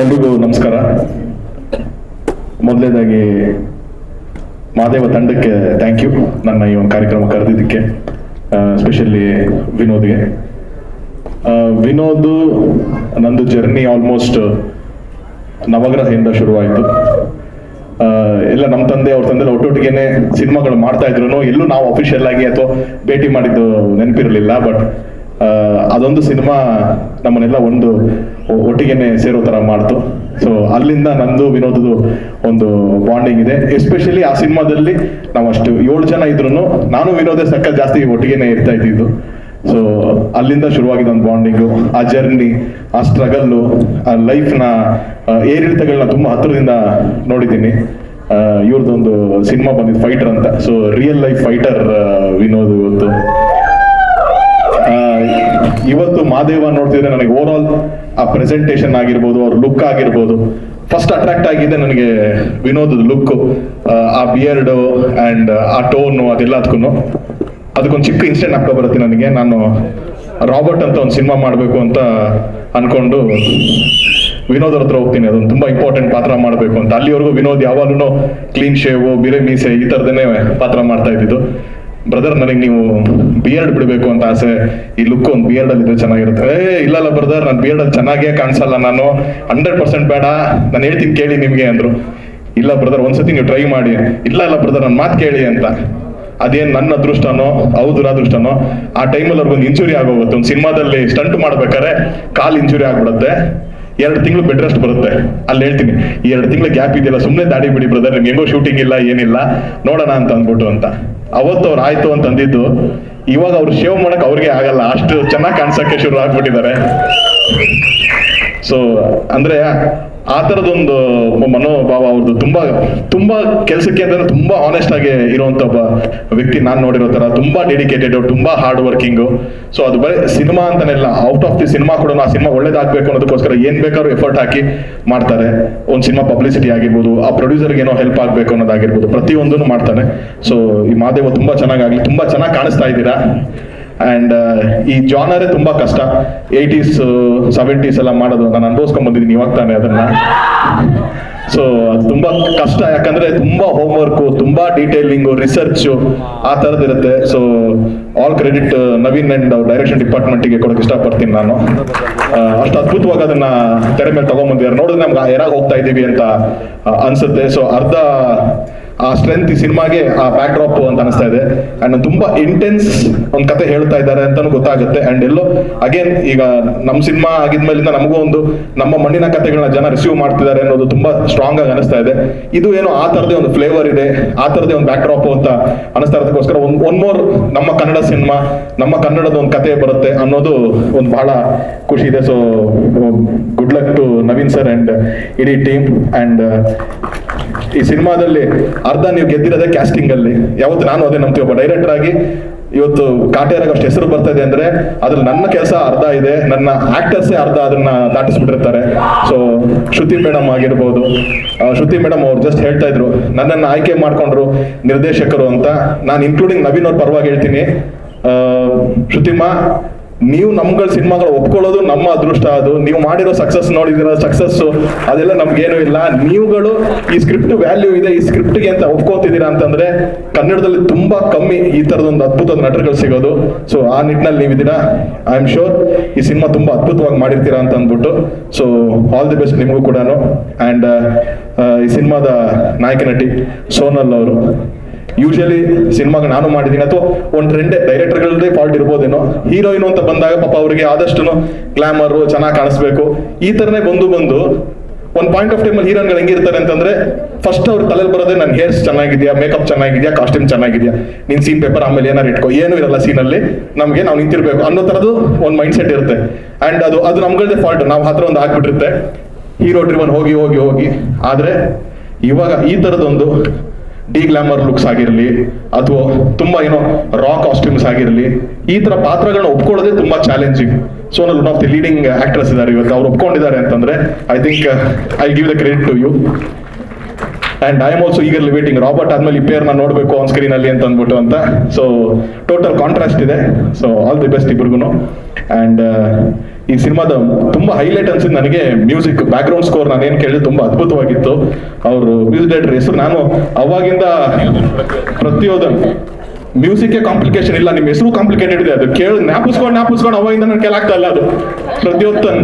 ಎಲ್ರಿಗೂ ನಮಸ್ಕಾರ. ಮೊದಲನೇದಾಗಿ ಮಾದೇವ ತಂಡಕ್ಕೆ ಥ್ಯಾಂಕ್ ಯು ನನ್ನ ಈ ಒಂದು ಕಾರ್ಯಕ್ರಮ ಕರೆದಿದ್ದಕ್ಕೆ ಸ್ಪೆಷಲಿ ವಿನೋದ್ಗೆ. ವಿನೋದ್ ನಂದು ಜರ್ನಿ ಆಲ್ಮೋಸ್ಟ್ ನವಗ್ರಹದಿಂದ ಶುರುವಾಯಿತು. ಎಲ್ಲ ನಮ್ಮ ತಂದೆ ಅವ್ರ ತಂದೆ ಒಟ್ಟೊಟ್ಟಿಗೆನೆ ಸಿನಿಮಾಗಳು ಮಾಡ್ತಾ ಇದ್ರು ಎಲ್ಲೂ ನಾವು ಅಫಿಷಿಯಲ್ ಆಗಿ ಅಥವಾ ಭೇಟಿ ಮಾಡಿದ್ದು ನೆನಪಿರಲಿಲ್ಲ ಬಟ್ ಅದೊಂದು ಸಿನಿಮಾ ನಮ್ಮನ್ನೆಲ್ಲ ಒಂದು ಒಟ್ಟಿಗೆನೆ ಸೇರೋ ತರ ಮಾಡ್ತು. ಸೊ ಅಲ್ಲಿಂದ ನಂದು ವಿನೋದದು ಒಂದು ಬಾಂಡಿಂಗ್ ಇದೆ. ಎಸ್ಪೆಷಲಿ ಆ ಸಿನಿಮಾದಲ್ಲಿ ನಾವು ಅಷ್ಟು ಏಳು ಜನ ಇದ್ರು ನಾನು ವಿನೋದ ಸಕ್ಕ ಜಾಸ್ತಿ ಒಟ್ಟಿಗೆನೆ ಇರ್ತಾ ಇದ್ದಿದ್ದು. ಸೊ ಅಲ್ಲಿಂದ ಶುರುವಾಗಿದ್ದ ಒಂದು ಬಾಂಡಿಂಗು ಆ ಜರ್ನಿ ಆ ಸ್ಟ್ರಗಲ್ಲು ಆ ಲೈಫ್ನ ಏರಿಳಿತಗಳನ್ನ ತುಂಬಾ ಹತ್ತಿರದಿಂದ ನೋಡಿದ್ದೀನಿ. ಇವ್ರದ್ದೊಂದು ಸಿನಿಮಾ ಬಂದಿದ್ದು ಫೈಟರ್ ಅಂತ. So real life fighter Vinod ಇವತ್ತು. ಇವತ್ತು ಮಾದೇವ ನೋಡ್ತಿದ್ರೆ ನನಗೆ ಓವರ್ ಆಲ್ ಆ ಪ್ರೆಸೆಂಟೇಷನ್ ಆಗಿರ್ಬೋದು, ಅವ್ರ ಲುಕ್ ಆಗಿರ್ಬೋದು. ಫಸ್ಟ್ ಅಟ್ರಾಕ್ಟ್ ಆಗಿದೆ ನನಗೆ ವಿನೋದ್ ಲುಕ್ ಆ ಬಿಯರ್ಡ್ ಅಂಡ್ ಆ ಟೋನು ಅದೆಲ್ಲದಕ್ಕೂ ಅದಕ್ಕೊಂದು ಚಿಕ್ಕ ಇನ್ಸಿಡೆಂಟ್ ಆಗ್ತಾ ಬರುತ್ತೆ ನನಗೆ. ನಾನು ರಾಬರ್ಟ್ ಅಂತ ಒಂದು ಸಿನಿಮಾ ಮಾಡಬೇಕು ಅಂತ ಅನ್ಕೊಂಡು ವಿನೋದ್ ಹತ್ರ ಹೋಗ್ತೀನಿ. ಅದೊಂದು ತುಂಬಾ ಇಂಪಾರ್ಟೆಂಟ್ ಪಾತ್ರ ಮಾಡಬೇಕು ಅಂತ. ಅಲ್ಲಿವರೆಗೂ ವಿನೋದ್ ಯಾವಾಗಲೂ ಕ್ಲೀನ್ ಶೇವು ಬಿರೆ ಮೀಸೆ ಈ ಥರದನ್ನೇ ಪಾತ್ರ ಮಾಡ್ತಾ ಇದ್ದಿದ್ದು. ಬ್ರದರ್ ನನಗೆ ನೀವು ಬಿಯರ್ಡ್ ಬಿಡಬೇಕು ಅಂತ ಆಸೆ. ಈ ಲುಕ್ ಒಂದು ಬಿಯರ್ಡ್ ಅಲ್ಲಿ ಇದ್ರೆ ಚೆನ್ನಾಗಿರುತ್ತೆ. ಏ, ಇಲ್ಲಲ್ಲ ಬ್ರದರ್ ನಾನು ಬಿಯರ್ಡ್ ಅಲ್ಲಿ ಚೆನ್ನಾಗೇ ಕಾಣಿಸಲ್ಲ ನಾನು. ಹಂಡ್ರೆಡ್ ಪರ್ಸೆಂಟ್ ಬೇಡ. ನಾನು ಹೇಳ್ತೀನಿ ಕೇಳಿ ನಿಮಗೆ ಅಂದ್ರು. ಇಲ್ಲ ಬ್ರದರ್ ಒಂದ್ಸತಿ ನೀವು ಟ್ರೈ ಮಾಡಿ. ಇಲ್ಲ ಇಲ್ಲ ಬ್ರದರ್ ನನ್ನ ಮಾತು ಕೇಳಿ ಅಂತ. ಅದೇನ್ ನನ್ನ ಅದೃಷ್ಟನೋ, ಹೌದ್ರ ಅದೃಷ್ಟನೋ, ಆ ಟೈಮಲ್ಲಿ ಅವ್ರಿಗೊಂದು ಇಂಜುರಿ ಆಗೋಗುತ್ತೆ ಒಂದು ಸಿನಿಮಾದಲ್ಲಿ ಸ್ಟಂಟ್ ಮಾಡ್ಬೇಕಾದ್ರೆ ಕಾಲ್ ಇಂಜುರಿ ಆಗ್ಬಿಡುತ್ತೆ. ಎರಡು ತಿಂಗಳು ಬೆಡ್ ರೆಸ್ಟ್ ಬರುತ್ತೆ. ಅಲ್ಲಿ ಹೇಳ್ತೀನಿ, ಈ ಎರಡು ತಿಂಗಳು ಗ್ಯಾಪ್ ಇದೆಯಲ್ಲ ಸುಮ್ಮನೆ ದಾಡಿ ಬಿಡಿ ಬ್ರದರ್ ನಿಮ್ಗೆ ಹೆಂಗೋ ಶೂಟಿಂಗ್ ಇಲ್ಲ, ಏನಿಲ್ಲ, ನೋಡೋಣ ಅಂತ ಅಂದ್ಬಿಟ್ಟು ಅಂತ. ಅವತ್ತು ಅವ್ರು ಆಯ್ತು ಅಂತ ಅಂದಿದ್ದು, ಇವಾಗ ಅವ್ರು ಶೇವ್ ಮಾಡಕ್ ಅವ್ರಿಗೆ ಆಗಲ್ಲ, ಅಷ್ಟು ಚೆನ್ನಾಗಿ ಕಾಣಿಸಕ್ಕೆ ಶುರು ಆಗ್ಬಿಟ್ಟಿದ್ದಾರೆ. ಸೊ ಅಂದ್ರೆ ಆ ತರದೊಂದು ಮನೋಭಾವ ಅವ್ರದ್ದು ತುಂಬಾ ತುಂಬಾ ಕೆಲಸಕ್ಕೆ ಅಂತಂದ್ರೆ ತುಂಬಾ ಆನೆಸ್ಟ್ ಆಗಿ ಇರುವಂತ ಒಬ್ಬ ವ್ಯಕ್ತಿ ನಾನ್ ನೋಡಿರೋ ತರ. ತುಂಬಾ ಡೆಡಿಕೇಟೆಡ್ ತುಂಬಾ ಹಾರ್ಡ್ ವರ್ಕಿಂಗ್ ಸೊ ಅದು ಬರೀ ಸಿನಿಮಾ ಅಂತಾನೆಲ್ಲ ಔಟ್ ಆಫ್ ದಿ ಸಿನಿಮಾ ಕೂಡ ಆ ಸಿನಿಮಾ ಒಳ್ಳೇದಾಗಬೇಕು ಅನ್ನೋದಕ್ಕೋಸ್ಕರ ಏನ್ ಬೇಕಾದ್ರೂ ಎಫರ್ಟ್ ಹಾಕಿ ಮಾಡ್ತಾರೆ. ಒಂದ್ ಸಿನಿಮಾ ಪಬ್ಲಿಸಿಟಿ ಆಗಿರ್ಬೋದು, ಆ ಪ್ರೊಡ್ಯೂಸರ್ಗೆ ಏನೋ ಹೆಲ್ಪ್ ಆಗ್ಬೇಕು ಅನ್ನೋದಾಗಿರ್ಬೋದು, ಪ್ರತಿಯೊಂದನ್ನು ಮಾಡ್ತಾನೆ ಸೊ ಈ ಮಾದೇವ ತುಂಬಾ ಚೆನ್ನಾಗಾಗ್ಲಿ ತುಂಬಾ ಚೆನ್ನಾಗಿ ಕಾಣಿಸ್ತಾ ಇದ್ದೀರಾ? ಅಂಡ್ ಈ ಜಾನರೇ ತುಂಬಾ ಕಷ್ಟ. ಏಯ್ಟೀಸ್ ಸೆವೆಂಟೀಸ್ ಎಲ್ಲ ಮಾಡೋದು ನಾನು ಅನುಭವಿಸ್ಕೊಂಡ್ ಬಂದಿದ್ದೀನಿ ಇವಾಗ ತಾನೇ ಅದನ್ನ. ಸೊ ಅದು ತುಂಬಾ ಕಷ್ಟ. ಯಾಕಂದ್ರೆ ತುಂಬಾ ಹೋಮ್ ವರ್ಕ್ ತುಂಬಾ ಡೀಟೇಲಿಂಗ್ ರಿಸರ್ಚ್ ಆ ತರದ್ ಇರುತ್ತೆ. So all credit Naveen and direction ಡಿಪಾರ್ಟ್ಮೆಂಟ್ಗೆ ಕೊಡಕ್ಕೆ ಇಷ್ಟಪಡ್ತೀನಿ ನಾನು. ಆ, ಅಷ್ಟು ಅದ್ಭುತವಾಗಿ ಅದನ್ನ ತೆರೆ ಮೇಲೆ ತಗೊಂಡ್ಬಂದಿದ್ದಾರೆ ನೋಡಿದ್ರೆ ನಮ್ಗೆ ಯಾರಾಗ ಹೋಗ್ತಾ ಇದ್ದೀವಿ ಅಂತ ಅನ್ಸುತ್ತೆ. ಸೊ ಅರ್ಧ ಆ ಸ್ಟ್ರೆಂತ್ ಈ ಸಿನಿಮಾಗೆ ಆ ಬ್ಯಾಕ್ ಡ್ರಾಪ್ ಅಂತ ಅನಿಸ್ತಾ ಇದೆ. ಅಂಡ್ ತುಂಬಾ ಇಂಟೆನ್ಸ್ ಒಂದ್ ಕತೆ ಹೇಳ್ತಾ ಇದ್ದಾರೆ ಅಂತಾನು ಗೊತ್ತಾಗುತ್ತೆ. ಅಂಡ್ ಎಲ್ಲೋ ಅಗೇನ್ ಈಗ ನಮ್ ಸಿನಿಮಾ ಆಗಿದ್ಮೇಲಿಂದ ನಮಗೂ ಒಂದು ನಮ್ಮ ಮಣ್ಣಿನ ಕತೆಗಳನ್ನ ಜನ ರಿಸೀವ್ ಮಾಡ್ತಿದ್ದಾರೆ ಅನ್ನೋದು ತುಂಬಾ ಸ್ಟ್ರಾಂಗ್ ಆಗಿ ಅನಿಸ್ತಾ ಇದೆ. ಇದು ಏನೋ ಆ ತರದೇ ಒಂದು ಫ್ಲೇವರ್ ಇದೆ, ಆ ತರದೇ ಒಂದು ಬ್ಯಾಕ್ ಡ್ರಾಪ್ ಅಂತ ಅನಿಸ್ತಾ ಇರೋದಕ್ಕೋಸ್ಕರ ಒಂದ್ ಒನ್ ಮೋರ್ ನಮ್ಮ ಕನ್ನಡ ಸಿನಿಮಾ, ನಮ್ಮ ಕನ್ನಡದ ಒಂದು ಕತೆ ಬರುತ್ತೆ ಅನ್ನೋದು ಒಂದು ಬಹಳ ಖುಷಿ ಇದೆ. So good luck to Naveen sir and ಇಡೀ ಟೀಮ್ ಅಂಡ್ ಈ ಸಿನಿಮಾದಲ್ಲಿ ಅರ್ಧ ನೀವು ಗೆದ್ದಿರೋದೇ ಕ್ಯಾಸ್ಟಿಂಗ್ ಅಲ್ಲಿ ಯಾವತ್ತು ನಾನು ಅದೇ ನಂಬ್ತೀವಿ ಒಬ್ಬ ಡೈರೆಕ್ಟರ್ ಆಗಿ ಇವತ್ತು ಕಾಟೇರಾಗ ಅಷ್ಟು ಹೆಸರು ಬರ್ತಾ ಇದೆ ಅಂದ್ರೆ ಅದ್ರಲ್ಲಿ ನನ್ನ ಕೆಲಸ ಅರ್ಧ ಇದೆ. ನನ್ನ ಆಕ್ಟರ್ಸೇ ಅರ್ಧ ಅದನ್ನ ದಾಟಿಸ್ಬಿಟ್ಟಿರ್ತಾರೆ. ಸೊ ಶ್ರುತಿ ಮೇಡಮ್ ಆಗಿರ್ಬೋದು ಶ್ರುತಿ ಮೇಡಮ್ ಅವ್ರು ಜಸ್ಟ್ ಹೇಳ್ತಾ ಇದ್ರು, ನನ್ನನ್ನು ಆಯ್ಕೆ ಮಾಡ್ಕೊಂಡ್ರು ನಿರ್ದೇಶಕರು ಅಂತ. ನಾನು ಇನ್ಕ್ಲೂಡಿಂಗ್ ನವೀನ್ ಅವ್ರ ಪರವಾಗಿ ಹೇಳ್ತೀನಿ. ಶ್ರುತಿಮಾ ನೀವು ನಮ್ಗಳ ಸಿನಿಮಾಗಳು ಒಪ್ಕೊಳ್ಳೋದು ನಮ್ಮ ಅದೃಷ್ಟ ಅದು. ನೀವು ಮಾಡಿರೋ ಸಕ್ಸಸ್ ನೋಡಿದಿರೋ ಸಕ್ಸಸ್ ಅದೆಲ್ಲ ನಮ್ಗೇನು ಇಲ್ಲ. ನೀವುಗಳು ಈ ಸ್ಕ್ರಿಪ್ಟ್ ವ್ಯಾಲ್ಯೂ ಇದೆ, ಈ ಸ್ಕ್ರಿಪ್ಟ್ಗೆ ಅಂತ ಒಪ್ಕೋತಿದ್ದೀರಾ ಅಂತಂದ್ರೆ ಕನ್ನಡದಲ್ಲಿ ತುಂಬಾ ಕಮ್ಮಿ ಈ ತರದೊಂದು ಅದ್ಭುತದ ನಟರುಗಳು ಸಿಗೋದು. ಸೊ ಆ ನಿಟ್ಟಿನಲ್ಲಿ ನೀವಿದ್ದೀರಾ? ಐ ಆಮ್ ಶೋರ್ ಈ ಸಿನಿಮಾ ತುಂಬಾ ಅದ್ಭುತವಾಗಿ ಮಾಡಿರ್ತೀರಾ ಅಂತ ಅಂದ್ಬಿಟ್ಟು ಸೊ ಆಲ್ ದಿ ಬೆಸ್ಟ್ ನಿಮಗೂ ಕೂಡ ಅಂಡ್ ಈ ಸಿನಿಮಾದ ನಾಯಕ ನಟಿ ಸೋನಲ್ ಅವರು. ಯೂಶಲಿ ಸಿನಿಮಾಗ ನಾನು ಮಾಡಿದ್ದೀನಿ ಅಥವಾ ಒಂದು ಟ್ರೆಂಡ್ ಡೈರೆಕ್ಟರ್ಗಳದ್ದೇ ಫಾಲ್ಟ್ ಇರ್ಬೋದೇನೋ ಹೀರೋಯಿನ್ ಅಂತ ಬಂದಾಗ ಪಾಪ ಅವರಿಗೆ ಆದಷ್ಟು ಗ್ಲಾಮರ್ ಚೆನ್ನಾಗಿ ಕಾಣಿಸ್ಬೇಕು. ಈ ತರನೇ ಬಂದು ಬಂದು ಒಂದು ಪಾಯಿಂಟ್ ಆಫ್ ಟೈಮ್ ಅಲ್ಲಿ ಹೀರೋನ್ಗಳು ಹೆಂಗಿರ್ತಾರೆ ಅಂತಂದ್ರೆ ಫಸ್ಟ್ ಅವ್ರ ತಲೆಲಿ ಬರೋದೇ ನನ್ನ ಹೇರ್ಸ್ ಚೆನ್ನಾಗಿದ್ಯಾ ಮೇಕಪ್ ಚೆನ್ನಾಗಿದ್ಯಾ ಕಾಸ್ಟ್ಯೂಮ್ ಚೆನ್ನಾಗಿದ್ಯಾ, ನಿನ್ ಸೀನ್ ಪೇಪರ್ ಆಮೇಲೆ ಏನಾರು ಇಟ್ಕೋ. ಏನು ಇರಲ್ಲ ಸೀನಲ್ಲಿ ನಮಗೆ ನಾವು ನಿಂತಿರ್ಬೇಕು. ಅನ್ನೋ ತರದ್ದು ಒಂದು ಮೈಂಡ್ ಸೆಟ್ ಇರುತ್ತೆ. ಅಂಡ್ ಅದು ಅದು ನಮ್ಗಳದೇ ಫಾಲ್ಟ್ ನಾವು ಹತ್ರ ಒಂದು ಹಾಕ್ಬಿಟ್ಟಿರುತ್ತೆ ಹೀರೋ ಡ್ರಿವನ್ ಹೋಗಿ ಹೋಗಿ ಹೋಗಿ. ಆದ್ರೆ ಇವಾಗ ಈ ತರದೊಂದು ಡಿ ಗ್ಲಾಮರ್ ಲುಕ್ಸ್ ಆಗಿರಲಿ ಅಥವಾ ತುಂಬಾ ಏನೋ ರಾ ಕಾಸ್ಟ್ಯೂಮ್ಸ್ ಆಗಿರಲಿ, ಈ ತರ ಪಾತ್ರಗಳನ್ನ ಒಪ್ಕೊಳ್ಳೋದೇ ತುಂಬಾ challenging so one of the leading actress ಇದ್ದಾರೆ ಇವತ್ತು. ಅವ್ರು ಒಪ್ಕೊಂಡಿದ್ದಾರೆ ಅಂತಂದ್ರೆ I think I give the credit to you and I am also eagerly waiting Robert ಆದ್ಮೇಲೆ ಈ ಪೇರ್ನ ನೋಡಬೇಕು ಆನ್ ಸ್ಕ್ರೀನ್ ಅಲ್ಲಿ ಅಂತ ಅಂದ್ಬಿಟ್ಟು ಅಂತ. ಸೊ ಟೋಟಲ್ ಕಾಂಟ್ರಾಸ್ಟ್ ಇದೆ. ಸೊ ಆಲ್ ದಿ ಬೆಸ್ಟ್ ಇಬ್ರಿಗೂ ಅಂಡ್ ಈ ಸಿನಿಮಾದ ತುಂಬಾ ಹೈಲೈಟ್ ಅನ್ಸಿದ್ ನನಗೆ ಮ್ಯೂಸಿಕ್ ಬ್ಯಾಕ್ ಗ್ರೌಂಡ್ ಸ್ಕೋರ್ ನಾನು ಏನ್ ಕೇಳಿದ್ರೆ ತುಂಬಾ ಅದ್ಭುತವಾಗಿತ್ತು. ಅವರು ಮ್ಯೂಸಿಕ್ ಡೈರೆಕ್ಟರ್ ಹೆಸರು ನಾನು. ಅವಾಗಿಂದ ಪ್ರತಿಯೊಂದು ಮ್ಯೂಸಿಕ್ ಕಾಂಪ್ಲಿಕೇಶನ್ ಇಲ್ಲ ನಿಮ್ಮ ಹೆಸರು ಕಾಂಪ್ಲಿಕೇಟೆಡ್ ಇದೆ. ಅದು ಕೇಳಿ ಜ್ಞಾಪಿಸ್ಕೊಂಡು ಜ್ಞಾಪಿಸ್ಕೊಂಡು ಅವಾಗಿಂದ ನನ್ನ ಕೆಲಾಗ್ತಾ ಇಲ್ಲ ಅದು. ಪ್ರತಿಯೊತ್ತನ್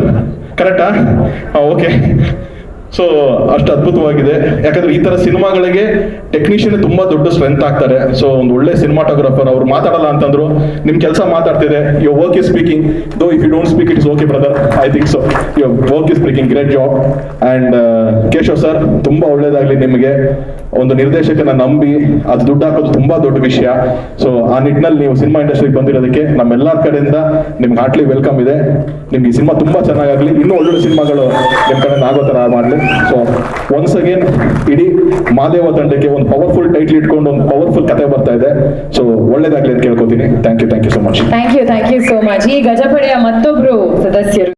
ಕರೆಕ್ಟಾ ಓಕೆ ಸೊ ಅಷ್ಟು ಅದ್ಭುತವಾಗಿದೆ. ಯಾಕಂದ್ರೆ ಈ ತರ ಸಿನಿಮಾಗಳಿಗೆ ಟೆಕ್ನಿಷಿಯನ್ ತುಂಬಾ ದೊಡ್ಡ ಸ್ಟ್ರೆಂತ್ ಆಗ್ತಾರೆ. ಸೊ ಒಂದು ಒಳ್ಳೆ ಸಿನಿಮಾಟೋಗ್ರಾಫರ್ ಅವ್ರು ಮಾತಾಡಲ್ಲ ಅಂತಂದ್ರು, ನಿಮ್ ಕೆಲಸ ಮಾತಾಡ್ತಿದೆ your work is speaking though if you don't speak it's okay brother I think so your work is speaking great job and Keshav sir ತುಂಬಾ ಒಳ್ಳೇದಾಗ್ಲಿ ನಿಮಗೆ. ಒಂದು ನಿರ್ದೇಶಕನ ನಂಬಿ, ಅದು ದುಡ್ಡು ಹಾಕೋದು ತುಂಬಾ ದೊಡ್ಡ ವಿಷಯ. ಸೊ ಆ ನಿಟ್ಟಿನಲ್ಲಿ ನೀವು ಸಿನಿಮಾ ಇಂಡಸ್ಟ್ರಿಗೆ ಬಂದಿರೋದಕ್ಕೆ ನಮ್ಮೆಲ್ಲರ ಕಡೆಯಿಂದ ನಿಮ್ಗೆ ಹಾಟ್ಲಿ ವೆಲ್ಕಮ್ ಇದೆ. ನಿಮ್ಗೆ ಈ ಸಿನಿಮಾ ತುಂಬಾ ಚೆನ್ನಾಗಾಗ್ಲಿ. ಇನ್ನೂ ಒಳ್ಳೊಳ್ಳೆ ಸಿನಿಮಾಗಳು ನಿಮ್ ಕಡೆಯಿಂದ ಆಗೋ ತರ ಮಾಡ್ಲಿ. ಸೊ ಒನ್ಸ್ ಅಗೇನ್ ಇಡೀ ಮಾದೇವ ತಂಡಕ್ಕೆ ಒಂದು ಪವರ್ಫುಲ್ ಟೈಟ್ಲ್ ಇಟ್ಕೊಂಡು ಒಂದು ಪವರ್ಫುಲ್ ಕತೆ ಬರ್ತಾ ಇದೆ. ಸೊ ಒಳ್ಳೇದಾಗ್ಲಿ ಅಂತ ಕೇಳ್ಕೊತೀನಿ. Thank you thank you so much thank you thank you so much ಈ ಗಜಪಡೆಯ ಮತ್ತೊಬ್ರು ಸದಸ್ಯರು.